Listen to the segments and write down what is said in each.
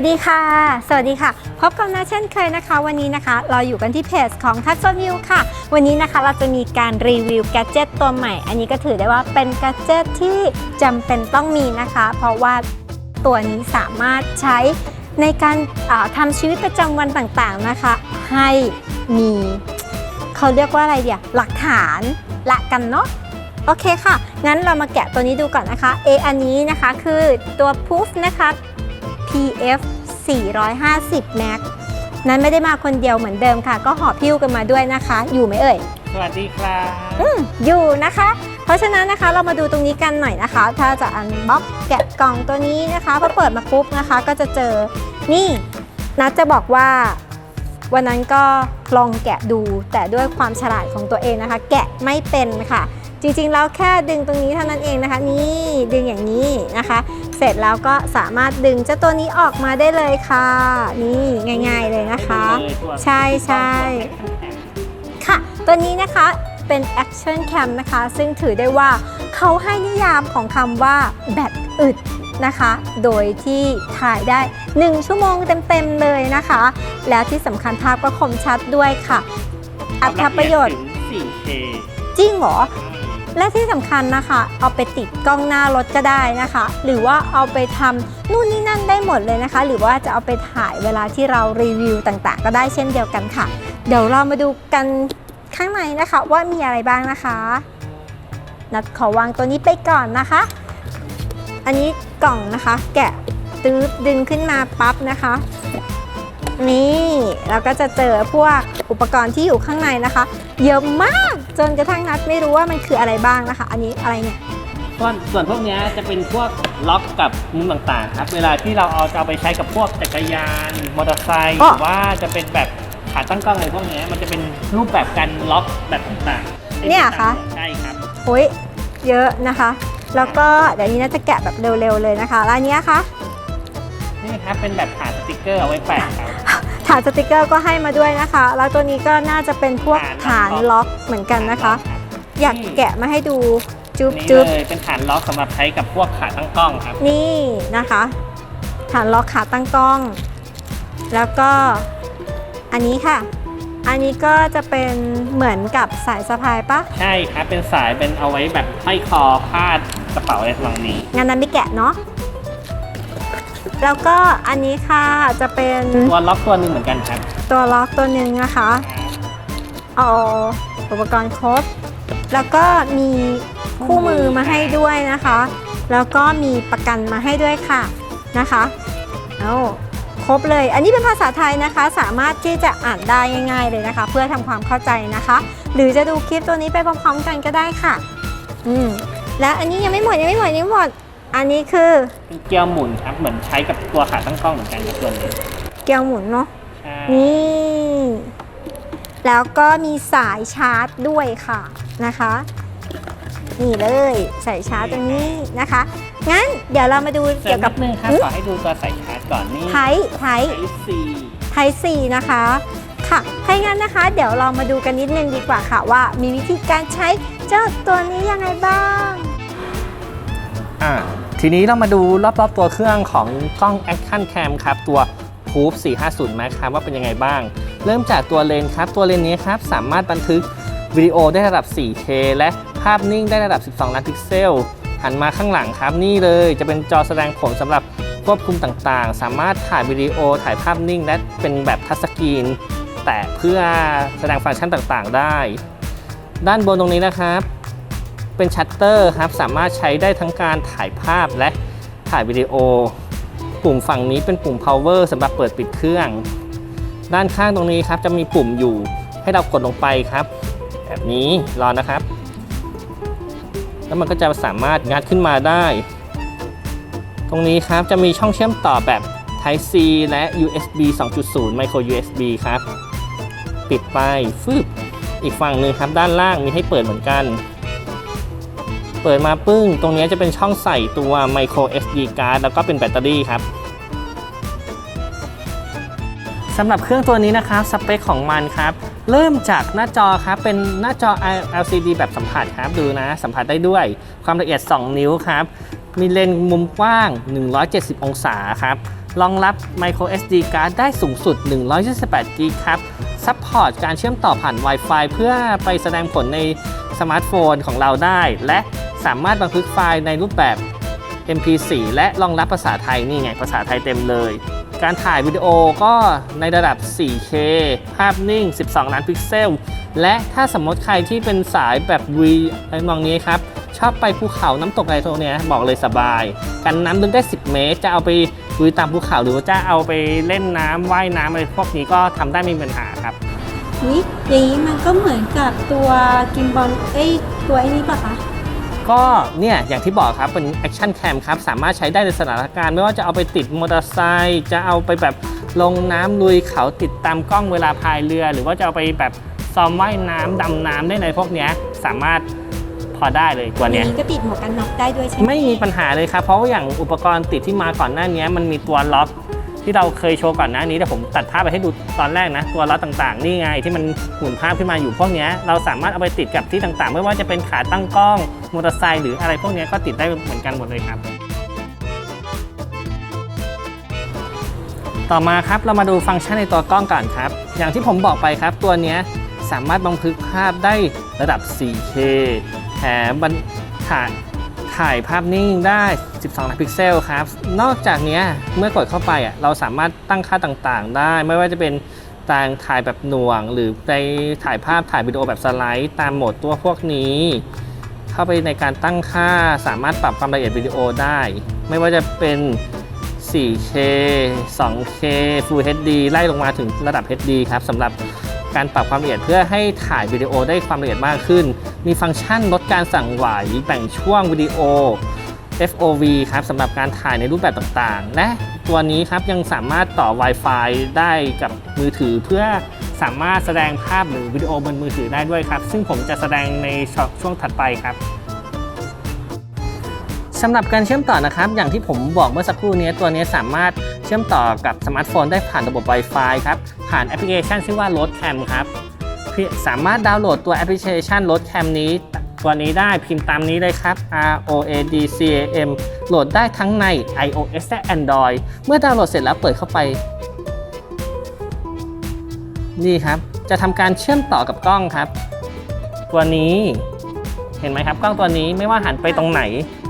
วัสดีค่ะ สวัสดีค่ะ พบกับนาเช่นเคยนะคะ วันนี้นะคะ เราอยู่กันที่เพจของทัชวิวค่ะ วันนี้นะคะเราจะมีการรีวิวแกดเจิตตัวใหม่ อันนี้ก็ถือได้ว่าเป็นแกดเจิตที่จำเป็นต้องมีนะคะ เพราะว่าตัวนี้สามารถใช้ในการาทำชีวิตประจำวันต่างๆนะคะ ให้มีเขาเรียกว่าอะไรเดียหลักฐานละกันเนาะโอเคค่ะ งั้นเรามาแกะตัวนี้ดูก่อนนะคะเออันนี้นะคะคือตัว Proof นะคะ PF 450 Max นั้นไม่ได้มาคนเดียวเหมือนเดิมค่ะ ก็หอบพิ้วกันมาด้วยนะคะ อยู่ไหมเอ่ย สวัสดีครับอืมอยู่นะคะ เพราะฉะนั้นนะคะเรามาดูตรงนี้กันหน่อยนะคะ ถ้าจะอันบ็อกแกะกล่องตัวนี้นะคะพอเปิดมาปุ๊บนะคะ ก็จะเจอนี่นัดจะบอกว่าวันนั้นก็ลองแกะดูแต่ด้วยความฉลาดของตัวเองนะคะ แกะไม่เป็นค่ะ จริงๆแล้วแค่ดึงตรงนี้เท่านั้นเองนะคะ นี่ดึงอย่างนี้นะคะ เสร็จแล้วก็สามารถดึงเจ้าตัวนี้ออกมาได้เลยค่ะ นี่ง่าย ๆเลยนะคะให้ดูเลยตัวใช่ใช่ค่ะ ตัวนี้นะคะเป็น Action Cam นะคะ ซึ่งถือได้ว่าเขาให้นิยามของคำว่าแบตอึดนะคะ โดยที่ถ่ายได้ 1 ชั่วโมงเต็มๆเลยนะคะ แล้วที่สำคัญภาพก็คมชัดด้วยค่ะ อัตประโยชน์ถึง 4K จริงเหรอ และที่สำคัญนะคะ เอาไปติดกล้องหน้ารถก็ได้นะคะ หรือว่าเอาไปทำนู่นนี่นั่นได้หมดเลยนะคะ หรือว่าจะเอาไปถ่ายเวลาที่เรารีวิวต่างๆ ก็ได้เช่นเดียวกันค่ะ เดี๋ยวเรามาดูกันข้างในนะคะว่ามีอะไรบ้างนะคะนัดขอวางตัวนี้ไปก่อนนะคะ อันนี้กล่องนะคะ แกะตื้อดึงขึ้นมาปั๊บนะคะ นี่เราก็จะเจอพวกอุปกรณ์ที่อยู่ข้างในนะคะ เยอะมาก จนกระทั่งนัดไม่รู้ว่ามันคืออะไรบ้างนะคะ อันนี้อะไรเนี่ย ส่วนส่วนพวกเนี้ยจะเป็นพวกล็อกกับมุมต่างๆ ครับ เวลาที่เราเอาจะเอาไปใช้กับพวกจักรยาน มอเตอร์ไซค์หอ๋อ รือว่าจะเป็นแบบขาตั้งกล้องอะไรพวกเนี้ยมันจะเป็นรูปแบบการล็อกแบบต่างๆเนี่ยเหรอคะ ใช่ครับ โอ้ยเยอะนะคะ แล้วก็เดี๋ยวนี้น่าจะแกะแบบเร็วๆเลยนะคะ แล้วอันเนี้ยคะ นี่ครับเป็นแบบฐานสติกเกอร์เอาไว้แปะครับ ฐานสติกเกอร์ก็ให้มาด้วยนะคะ แล้วตัวนี้ก็น่าจะเป็นพวกฐานล็อกเหมือนกันนะคะ อยากแกะมาให้ดูจุ๊บนี่จุ๊บเลยเป็นฐานล็อกสำหรับใช้กับพวกขาตั้งกล้องครับ นี่นะคะ ฐานล็อกขาตั้งกล้อง แล้วก็อันนี้ค่ะ อันนี้ก็จะเป็นเหมือนกับสายสะพายปะใช่ครับเป็นสายเป็นเอาไว้แบบห้อยคอพาดกระเป๋าอะไรประมาณนี้งานนั้นไม่แกะเนาะ แล้วก็อันนี้ค่ะจะเป็นตัวล็อกตัวหนึ่งเหมือนกันครับ ตัวล็อกตัวหนึ่งนะคะเอาอุปกรณ์ครบ แล้วก็มีคู่มือมาให้ด้วยนะคะ แล้วก็มีประกันมาให้ด้วยค่ะนะคะเอาครบเลย อันนี้เป็นภาษาไทยนะคะ สามารถที่จะอ่านได้ง่าย ๆเลยนะคะ เพื่อทำความเข้าใจนะคะ หรือจะดูคลิปตัวนี้ไปพร้อมๆกันก็ได้ค่ะ อืมและอันนี้ยังไม่หมดยังไม่หมดยังไม่หมด อันนี้คือเป็นเกียวหมุนครับ เหมือนใช้กับตัวขาตั้งกล้องเหมือนกันครับตัวนี้เกลียวหมุนเนาะใช่นี่ แล้วก็มีสายชาร์จด้วยค่ะนะคะ นี่เลยสายชาร์จตรงนี้นะคะ งั้นเดี๋ยวเรามาดูเสริเกี่มยวกันิบดนึงครับอืมขอให้ดูตัวใส่ชาร์จก่อนนี่ไทไทไทซีไทซีนะคะ ค่ะถ้าอย่างนั้นนะคะ เดี๋ยวเรามาดูกันนิดนึงดีกว่าค่ะว่ามีวิธีการใช้เจ้าตัวนี้ยังไงบ้าง อ่าทีนี้เรามาดูรอบๆตัวเครื่องของกล้อง Action Cam ครับ ตัว Proof 450 Max ครับว่าเป็นยังไงบ้าง เริ่มจากตัวเลนส์ครับ ตัวเลนส์นี้ครับ สามารถบันทึกวิดีโอได้ระดับ 4K และภาพนิ่งได้ระดับ 12 ล้านพิกเซล หันมาข้างหลังครับนี่เลยจะเป็นจอแสดงผลสำหรับควบคุมต่างๆ สามารถถ่ายวิดีโอถ่ายภาพนิ่ง และเป็นแบบทัชสกรีน แต่เพื่อแสดงฟังก์ชันต่างๆ ได้ ด้านบนตรงนี้นะครับ เป็นชัตเตอร์ครับ สามารถใช้ได้ทั้งการถ่ายภาพและถ่ายวิดีโอ ปุ่มฝั่งนี้เป็นปุ่ม power สำหรับเปิดปิดเครื่อง ด้านข้างตรงนี้ครับจะมีปุ่มอยู่ให้เรากดลงไปครับ แบบนี้รอนะครับ แล้วมันก็จะสามารถงัดขึ้นมาได้ ตรงนี้ครับจะมีช่องเชื่อมต่อแบบ Type C และ USB 2.0 Micro USB ครับ ปิดไปฟึบอีกฝั่งหนึ่งครับด้านล่างมีให้เปิดเหมือนกัน เปิดมาปึ้ง ตรงนี้จะเป็นช่องใส่ตัว micro SD card แล้วก็เป็นแบตเตอรี่ครับสำหรับเครื่องตัวนี้นะครับ สเปคของมันครับ เริ่มจากหน้าจอครับ เป็นหน้าจอ LCD แบบสัมผัสครับ ดูนะ สัมผัสได้ด้วย ความละเอียด 2 นิ้วครับ มีเลนส์มุมกว้าง 170 องศาครับ รองรับ micro SD card ได้สูงสุด 128 g b ครับซัพพอร์ตการเชื่อมต่อผ่าน Wi-Fi เพื่อไปแสดงผลในสมาร์ทโฟนของเราได้ และ สามารถบันทึกไฟล์ในรูปแบบ MP4 และรองรับภาษาไทยนี่ไงภาษาไทยเต็มเลย การถ่ายวิดีโอก็ในระดับ 4K ภาพนิ่ง 12 ล้านพิกเซล และถ้าสมมติใครที่เป็นสายแบบวีอะไรมองนี้ครับ ชอบไปภูเขาน้ำตกอะไรตรงเนี้บอกเลยสบาย กันน้ำลึกได้ 10 เมตร จะเอาไปลุยตามภูเขาหรือว่าจะเอาไปเล่นน้ำว่ายน้ำอะไรพวกนี้ก็ทำได้ไม่มีปัญหาครับนี่อย่างนี้มันก็เหมือนกับตัวกิมบอลเอ้ยตัวไอ้นี้ปะคะ ก็เนี่ยอย่างที่บอกครับเป็นแอคชั่นแคมครับสามารถใช้ได้ในสถานการณ์ ไม่ว่าจะเอาไปติดมอเตอร์ไซค์จะเอาไปแบบลงน้ำลุยเขาติดตามกล้องเวลาพายเรือ หรือว่าจะเอาไปแบบซ้อมว่ายน้ำดำน้ำได้ในพวกเนี้ยสามารถพอได้เลยตัวอเนี้ย่ายงนี้ก็ติดหมวกกันน็อกได้ด้วยใช่ไหมไม่มีปัญหาเลยครับเพราะว่าอย่างอุปกรณ์ติดที่มาก่อนหน้านี้มันมีตัวล็อก ที่เราเคยโชว์ก่อนหน้านี้แต่ผมตัดภาพไปให้ดูตอนแรกนะ ตัวล็อต่างๆ นี่ไงที่มันหมุนภาพขึ้นมาอยู่พวกนี้เราสามารถเอาไปติดกับที่ต่างๆ ไม่ว่าจะเป็นขาตั้งกล้องมอเตอร์ไซค์หรืออะไรพวกนี้ก็ติดได้เหมือนกันหมดเลยครับต่อมาครับเรามาดูฟังก์ชันในตัวกล้องก่อนครับ อย่างที่ผมบอกไปครับ ตัวนี้สามารถบันทึกภาพได้ระดับ 4K แถมบันถ่าย ถ่ายภาพนิ่งได้ 12 ล้านพิกเซลครับ นอกจากนี้เมื่อกดเข้าไปอะเราสามารถตั้งค่าต่างๆ ได้ ไม่ว่าจะเป็นต่างถ่ายแบบหน่วง หรือไปถ่ายภาพถ่ายวิดีโอแบบสไลด์ ตามโหมดตัวพวกนี้ เข้าไปในการตั้งค่าสามารถปรับความละเอียดวิดีโอได้ ไม่ว่าจะเป็น 4K 2K Full HD ไล่ลงมาถึงระดับ HD ครับสำหรับ การปรับความละเอียดเพื่อให้ถ่ายวิดีโอได้ความละเอียดมากขึ้น มีฟังก์ชันลดการสั่งไหวแบ่งช่วงวิดีโอ FOV ครับสำหรับการถ่ายในรูปแบบต่างๆ และตัวนี้ครับยังสามารถต่อ Wi-Fi ได้กับมือถือเพื่อสามารถแสดงภาพหรือวิดีโอบนมือถือได้ด้วยครับ ซึ่งผมจะแสดงในช่วงถัดไปครับ สำหรับการเชื่อมต่อนะครับ อย่างที่ผมบอกเมื่อสักครู่นี้ตัวนี้สามารถเชื่อมต่อกับสมาร์ทโฟนได้ผ่านระบบ Wi-Fi ครับ ผ่านแอปพลิเคชันชื่อว่า Road Cam ครับสามารถดาวน์โหลดตัวแอปพลิเคชัน Road Cam นี้ ตัวนี้ได้พิมพ์ตามนี้เลยครับ R O A D C A M โหลดได้ทั้งใน iOS และ Android เมื่อดาวน์โหลดเสร็จแล้วเปิดเข้าไป นี่ครับ จะทำการเชื่อมต่อกับกล้องครับ ตัวนี้ เห็นไหมครับกล้องตัวนี้ไม่ว่าหันไปตรงไหน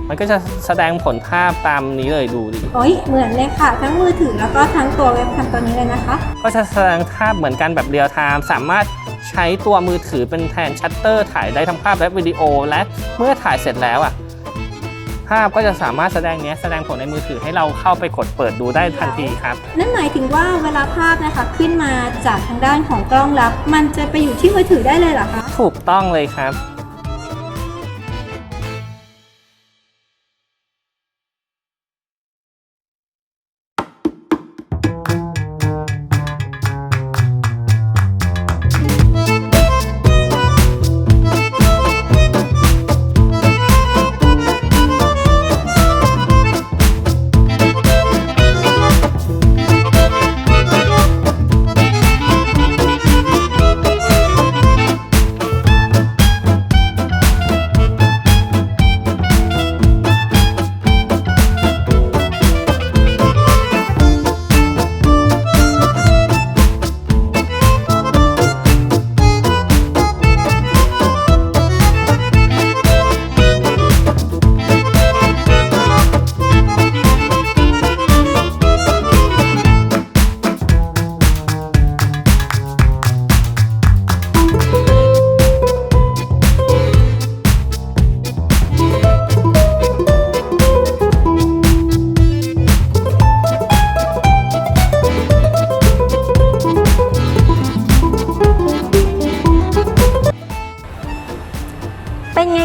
มันก็จะแสดงผลภาพตามนี้เลยดูดิโอ้ยเหมือนเลยค่ะ ทั้งมือถือแล้วก็ทั้งตัวเว็บแคมตัวนี้เลยนะคะ ก็จะแสดงภาพเหมือนกันแบบเรียลไทม์สามารถใช้ตัวมือถือเป็นแทนชัตเตอร์ถ่ายได้ทั้งภาพและวิดีโอ และเมื่อถ่ายเสร็จแล้วอะภาพก็จะสามารถแสดงเนี้ยแสดงผลในมือถือให้เราเข้าไปกดเปิดดูได้ทันทีครับ นั่นหมายถึงว่าเวลาภาพนะคะขึ้นมาจากทางด้านของกล้องรับ มันจะไปอยู่ที่มือถือได้เลยเหรอคะ ถูกต้องเลยครับ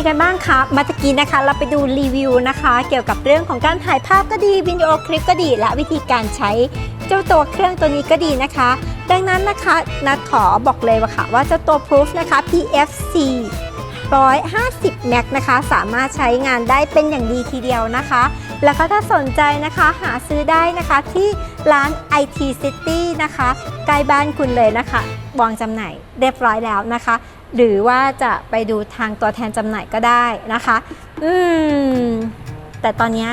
กันบ้างคะมาตะกี้นะคะ เราไปดูรีวิวนะคะ เกี่ยวกับเรื่องของการถ่ายภาพก็ดีวิดีโอคลิปก็ดี และวิธีการใช้เจ้าตัวเครื่องตัวนี้ก็ดีนะคะ ดังนั้นนะคะนัดขอบอกเลยว่าค่ะว่าเจ้าตัว Proof นะคะ PFC 150 Mac นะคะ สามารถใช้งานได้เป็นอย่างดีทีเดียวนะคะ แล้วก็ถ้าสนใจนะคะหาซื้อได้นะคะที่ร้าน IT City นะคะใกล้บ้านคุณเลยนะคะวางจำหน่ายเรียบร้อยแล้วนะคะ หรือว่าจะไปดูทางตัวแทนจำหน่ายก็ได้นะคะ อืม แต่ตอนนี้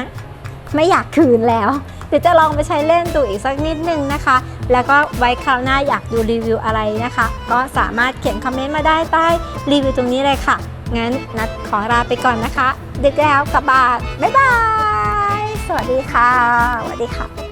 ไม่อยากคืนแล้ว เดี๋ยวจะลองไปใช้เล่นดูอีกสักนิดนึงนะคะ แล้วก็ไว้คราวหน้าอยากดูรีวิวอะไรนะคะ ก็สามารถเขียนคอมเมนต์มาได้ใต้รีวิวตรงนี้เลยค่ะ งั้นนัดขอลาไปก่อนนะคะ ดึกแล้วกลับบ้านบ๊ายบาย สวัสดีค่ะ สวัสดีค่ะ